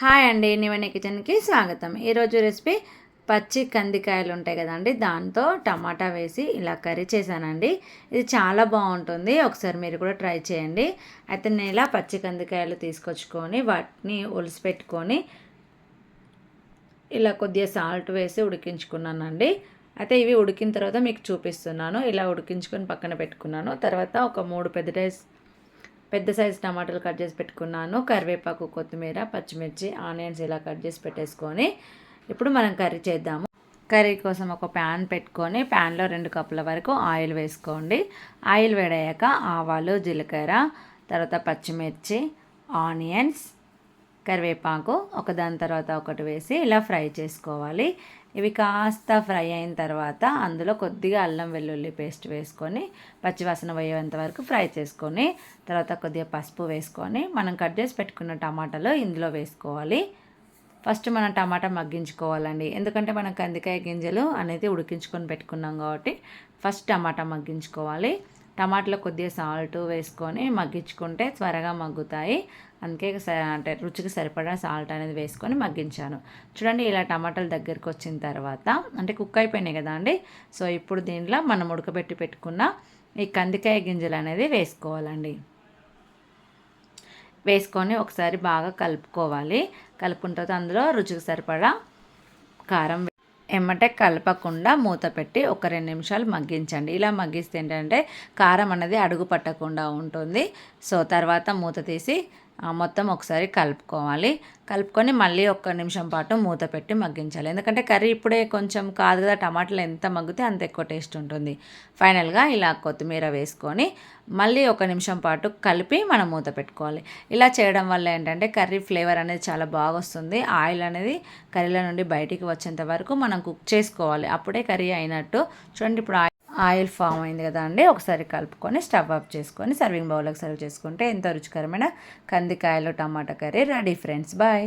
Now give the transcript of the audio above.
Hi అండి నివని కిచెన్కి స్వాగతం. ఈరోజు రెసిపీ పచ్చి కందికాయలు ఉంటాయి కదండి దాంతో టమాటా వేసి ఇలా కర్రీ చేశానండి. ఇది చాలా బాగుంటుంది ఒకసారి మీరు కూడా ట్రై చేయండి. అయితే నేను ఇలా పచ్చి కందికాయలు తీసుకొచ్చుకొని వాటిని ఒలిసి పెట్టుకొని ఇలా కొద్దిగా సాల్ట్ వేసి ఉడికించుకున్నానండి. అయితే ఇవి ఉడికిన తర్వాత మీకు చూపిస్తున్నాను ఇలా ఉడికించుకొని పక్కన పెట్టుకున్నాను. తర్వాత ఒక మూడు పెద్ద పెద్ద సైజు టమాటాలు కట్ చేసి పెట్టుకున్నాను. కరివేపాకు కొత్తిమీర పచ్చిమిర్చి ఆనియన్స్ ఇలా కట్ చేసి పెట్టేసుకొని ఇప్పుడు మనం కర్రీ చేద్దాము. కర్రీ కోసం ఒక ప్యాన్ పెట్టుకొని ప్యాన్లో రెండు కప్పుల వరకు ఆయిల్ వేసుకోండి. ఆయిల్ వేడయ్యాక ఆవాలు జీలకర్ర తర్వాత పచ్చిమిర్చి ఆనియన్స్ కరివేపాకు ఒకదాని తర్వాత ఒకటి వేసి ఇలా ఫ్రై చేసుకోవాలి. ఇవి కాస్త ఫ్రై అయిన తర్వాత అందులో కొద్దిగా అల్లం వెల్లుల్లి పేస్ట్ వేసుకొని పచ్చివాసన పోయేంత వరకు ఫ్రై చేసుకొని తర్వాత కొద్దిగా పసుపు వేసుకొని మనం కట్ చేసి పెట్టుకున్న టమాటాలు ఇందులో వేసుకోవాలి. ఫస్ట్ మనం టమాటా మగ్గించుకోవాలండి. ఎందుకంటే మనం కందికాయ గింజలు అనేది ఉడికించుకొని పెట్టుకున్నాం కాబట్టి ఫస్ట్ టమాటా మగ్గించుకోవాలి. టమాటాలో కొద్దిగా సాల్ట్ వేసుకొని మగ్గించుకుంటే త్వరగా మగ్గుతాయి. అందుకే అంటే రుచికి సరిపడా సాల్ట్ అనేది వేసుకొని మగ్గించాను. చూడండి ఇలా టమాటాలు దగ్గరికి వచ్చిన తర్వాత అంటే కుక్ అయిపోయినాయి కదా అండి? సో ఇప్పుడు దీంట్లో మనం ఉడకబెట్టి పెట్టుకున్న ఈ కందికాయ గింజలు అనేది వేసుకోవాలండి. వేసుకొని ఒకసారి బాగా కలుపుకోవాలి. కలుపుకున్న తర్వాత అందులో రుచికి సరిపడా కారం ఎమ్మటే కలపకుండా మూత పెట్టి ఒక రెండు నిమిషాలు మగ్గించండి. ఇలా మగ్గిస్తే ఏంటంటే కారం అనేది అడుగు పట్టకుండా ఉంటుంది. సో తర్వాత మూత తీసి మొత్తం ఒకసారి కలుపుకోవాలి. కలుపుకొని మళ్ళీ ఒక్క నిమిషం పాటు మూత పెట్టి మగ్గించాలి. ఎందుకంటే కర్రీ ఇప్పుడే కొంచెం కాదు కదా టమాటాలు ఎంత మగ్గితే అంత ఎక్కువ టేస్ట్ ఉంటుంది. ఫైనల్గా ఇలా కొత్తిమీర వేసుకొని మళ్ళీ ఒక నిమిషం పాటు కలిపి మనం మూత పెట్టుకోవాలి. ఇలా చేయడం వల్ల ఏంటంటే కర్రీ ఫ్లేవర్ అనేది చాలా బాగా వస్తుంది. ఆయిల్ అనేది కర్రీల నుండి బయటికి వచ్చేంత వరకు మనం కుక్ చేసుకోవాలి. అప్పుడే కర్రీ అయినట్టు. చూడండి ఇప్పుడు ఆయిల్ ఫామ్ అయింది కదా అండి ఒకసారి కలుపుకొని స్టవ్ ఆఫ్ చేసుకొని సర్వింగ్ బౌల్కి సర్వ్ చేసుకుంటే ఎంతో రుచికరమైన కందికాయలు టమాటా కర్రీ రెడీ ఫ్రెండ్స్. బాయ్.